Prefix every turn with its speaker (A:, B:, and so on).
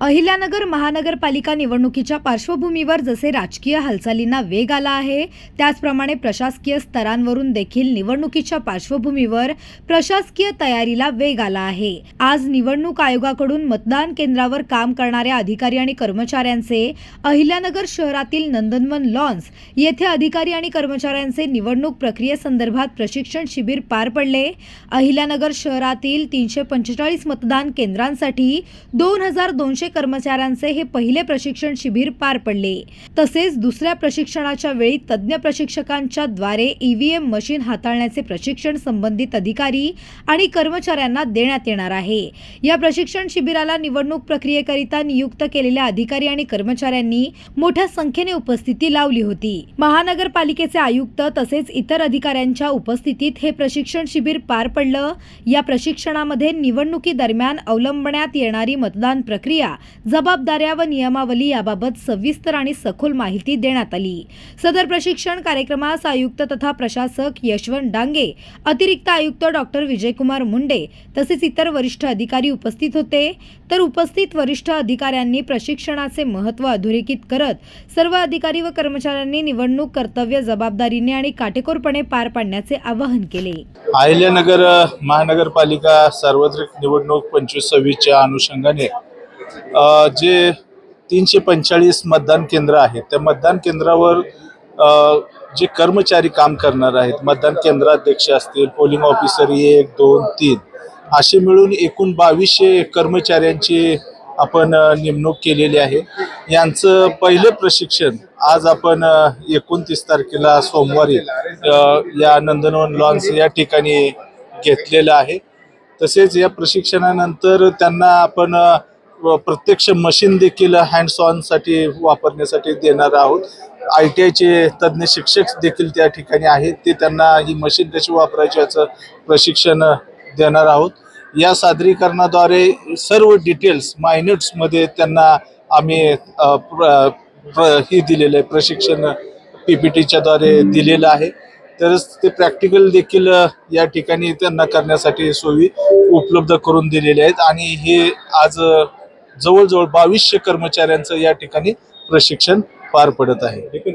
A: अहिल्यानगर महानगरपालिका निवडणुकीच्या पार्श्वभूमीवर जसे राजकीय हालचालींना वेग आला आहे त्याचप्रमाणे प्रशासकीय स्तरांवरून देखील निवडणुकीच्या पार्श्वभूमीवर प्रशासकीय तयारीला वेग आला आहे. आज निवडणूक आयोगाकडून मतदान केंद्रावर काम करणाऱ्या अधिकारी आणि कर्मचाऱ्यांचे अहिल्यानगर शहरातील नंदनवन लॉन्स येथे अधिकारी आणि कर्मचाऱ्यांचे निवडणूक प्रक्रियेसंदर्भात प्रशिक्षण शिबिर पार पडले. अहिल्यानगर शहरातील तीनशे पंचेचाळीस मतदान केंद्रांसाठी दोन हजार दोनशे कर्मचाऱ्यांचे हे पहिले प्रशिक्षण शिबिर पार पडले. तसेच दुसऱ्या प्रशिक्षणाच्या वेळी तज्ज्ञ प्रशिक्षकांच्या द्वारे ईव्हीएम मशीन हाताळण्याचे प्रशिक्षण संबंधित अधिकारी आणि कर्मचाऱ्यांना देण्यात येणार आहे. या प्रशिक्षण शिबिराला निवडणूक प्रक्रियेकरिता नियुक्त केलेल्या अधिकारी आणि कर्मचाऱ्यांनी मोठ्या संख्येने उपस्थिती लावली होती. महानगरपालिकेचे आयुक्त तसेच इतर अधिकाऱ्यांच्या उपस्थितीत हे प्रशिक्षण शिबिर पार पडलं. या प्रशिक्षणामध्ये निवडणुकी दरम्यान अवलंबण्यात येणारी मतदान प्रक्रिया जबाबदाऱ्या व नियमावली याबाबत सविस्तर आणि सखोल माहिती देण्यात आली. सदर प्रशिक्षण कार्यक्रमास आयुक्त तथा प्रशासक यशवंत डांगे अतिरिक्त आयुक्त डॉक्टर विजयकुमार मुंडे तसेच इतर वरिष्ठ अधिकारी उपस्थित होते. तर उपस्थित वरिष्ठ अधिकाऱ्यांनी प्रशिक्षणाचे महत्त्व अधोरेखित करत सर्व अधिकारी व कर्मचाऱ्यांनी निवडणूक कर्तव्य जबाबदारीने आणि काटेकोरपणे पार पाडण्याचे आवाहन केले.
B: अहिल्यानगर महानगरपालिका सार्वत्रिक निवडणूक पंचवीस सव्वीसच्या अनुषंगाने जे तीनशे पंचेचाळीस मतदान केंद्र आहेत त्या मतदान केंद्रावर जे कर्मचारी काम करणार आहेत मतदान केंद्राध्यक्ष असतील पोलिंग ऑफिसर एक दोन तीन असे मिळून एकूण बावीसशे कर्मचाऱ्यांची आपण नेमणूक केलेली आहे. यांचं पहिलं प्रशिक्षण आज आपण एकोणतीस तारखेला सोमवारी या नंदनवन लॉन्स या ठिकाणी घेतलेलं आहे. तसेच या प्रशिक्षणानंतर त्यांना आपण प्रत्यक्ष मशीन देखील हँड्ससाठी वापरण्यासाठी देणार आहोत. आय टी आयचे तज्ज्ञ शिक्षक देखील त्या ठिकाणी आहेत. ते त्यांना ही मशीन कशी वापरायची याचं प्रशिक्षण देणार आहोत. या सादरीकरणाद्वारे सर्व डिटेल्स मायन्यूट्समध्ये त्यांना आम्ही ही दिलेलं आहे. प्रशिक्षण पी पी टीच्याद्वारे दिलेलं आहे. तरच ते प्रॅक्टिकल देखील या ठिकाणी त्यांना करण्यासाठी सोयी उपलब्ध करून दिलेले आहेत. आणि हे आज जवळजवळ बावीसशे कर्मचाऱ्यांचं या ठिकाणी प्रशिक्षण पार पडत आहे.
C: एकूण